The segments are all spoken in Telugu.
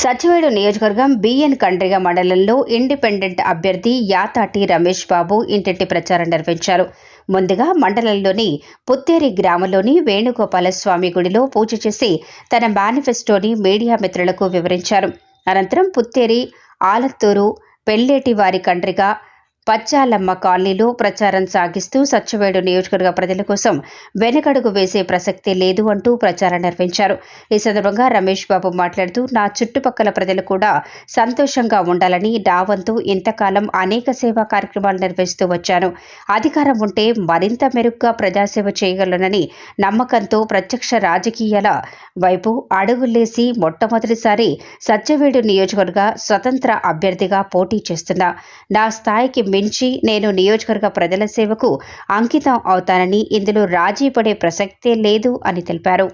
సచివేడు నియోజకవర్గం బిఎన్ కండ్రిగ మండలంలో ఇండిపెండెంట్ అభ్యర్థి యాతాటి రమేష్ బాబు ఇంటింటి ప్రచారం నిర్వహించారు. ముందుగా మండలంలోని పుత్తేరి గ్రామంలోని వేణుగోపాలస్వామి గుడిలో పూజ చేసి తన మేనిఫెస్టోని మీడియా మిత్రులకు వివరించారు. అనంతరం పుత్తేరి ఆలత్తూరు పెళ్ళేటి వారి కండ్రిగ పచ్చాలమ్మ కాలనీలో ప్రచారం సాగిస్తూ సత్యవేడు నియోజకవర్గ ప్రజల కోసం వెనకడుగు వేసే ప్రసక్తే లేదు అంటూ ప్రచారం నిర్వహించారు. ఈ సందర్భంగా రమేష్ బాబు మాట్లాడుతూ నా చుట్టుపక్కల ప్రజలు కూడా సంతోషంగా ఉండాలని నా వంతు ఇంతకాలం అనేక సేవా కార్యక్రమాలు నిర్వహిస్తూ వచ్చాను. అధికారం ఉంటే మరింత మెరుగ్గా ప్రజాసేవ చేయగలనని నమ్మకంతో ప్రత్యక్ష రాజకీయాల వైపు అడుగులేసి మొట్టమొదటిసారి సత్యవేడు నియోజకవర్గ స్వతంత్ర అభ్యర్థిగా పోటీ చేస్తున్నా. నా స్థాయికి మించి నేను నియోజకవర్గ ప్రజల సేవకు అంకితం అవుతానని ఇందులో రాజీ పడే ప్రసక్తే లేదు అని తెలిపారు.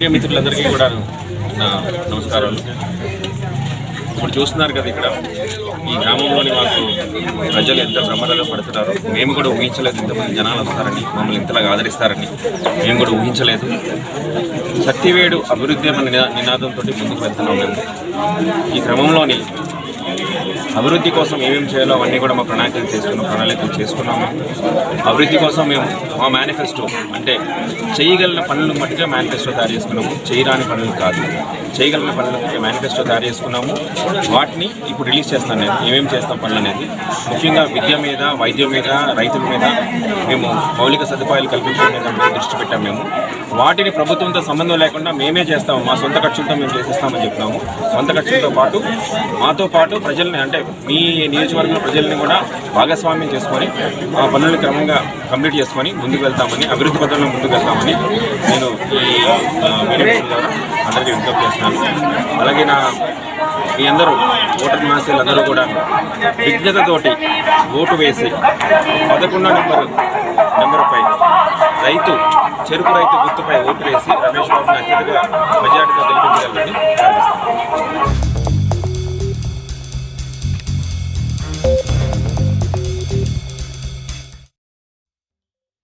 మిత్రులందరికీ కూడా నమస్కారాలు. ఇప్పుడు చూస్తున్నారు కదా ఇక్కడ ఈ గ్రామంలోని మాకు ప్రజలు ఎంత బ్రహ్మరథ పడుతున్నారో మేము కూడా ఊహించలేదు ఇంతమంది జనాలు వస్తారని మమ్మల్ని ఇంతలాగా ఆదరిస్తారని మేము కూడా ఊహించలేదు. సత్యవేడు అభివృద్ధి అనే నినాదంతో ముందుకు వెళ్తున్నాం మేము. ఈ క్రమంలోని అభివృద్ధి కోసం ఏమేమి చేయాలో అవన్నీ కూడా మా ప్రణాళికలు చేసుకున్నాం ప్రణాళికలు చేసుకున్నాము. అభివృద్ధి కోసం మేము మా మేనిఫెస్టో అంటే చేయగలిగిన పనులను మట్టుగా మేనిఫెస్టో తయారు చేసుకున్నాము. చేయరాని పనులు కాదు. చేయగలిగిన పనులకి మేనిఫెస్టో తయారు చేసుకున్నాము. వాటిని ఇప్పుడు రిలీజ్ చేస్తాను నేను. ఏమేమి చేస్తాం పనులు అనేది. ముఖ్యంగా విద్య మీద వైద్యం మీద రైతుల మీద మేము మౌలిక సదుపాయాలు కల్పించడం మీద దృష్టి పెట్టాం మేము. వాటిని ప్రభుత్వంతో సంబంధం లేకుండా మేమే చేస్తాము. మా సొంత ఖర్చులతో మేము చేసేస్తామని చెప్తున్నాము. సొంత ఖర్చులతో పాటు మాతో పాటు ప్రజల్ని అంటే మీ నియోజకవర్గం ప్రజల్ని కూడా భాగస్వామ్యం చేసుకొని ఆ పనులను క్రమంగా కంప్లీట్ చేసుకొని ముందుకు వెళ్తామని అభివృద్ధి పథంలో ముందుకు వెళ్తామని నేను ఈ మీడియా ద్వారా అందరికీ విజ్ఞప్తి చేస్తున్నాను. అలాగే నా మీ అందరూ ఓటర్ మహాశయులు అందరూ కూడా విజ్ఞతతోటి ఓటు వేసి పదకొండో నెంబర్ నెంబర్పై రైతు చెరుకు రైతు గుర్తుపై ఓటు వేసి రమేష్ బాబుని అత్యధిక మెజార్టీతో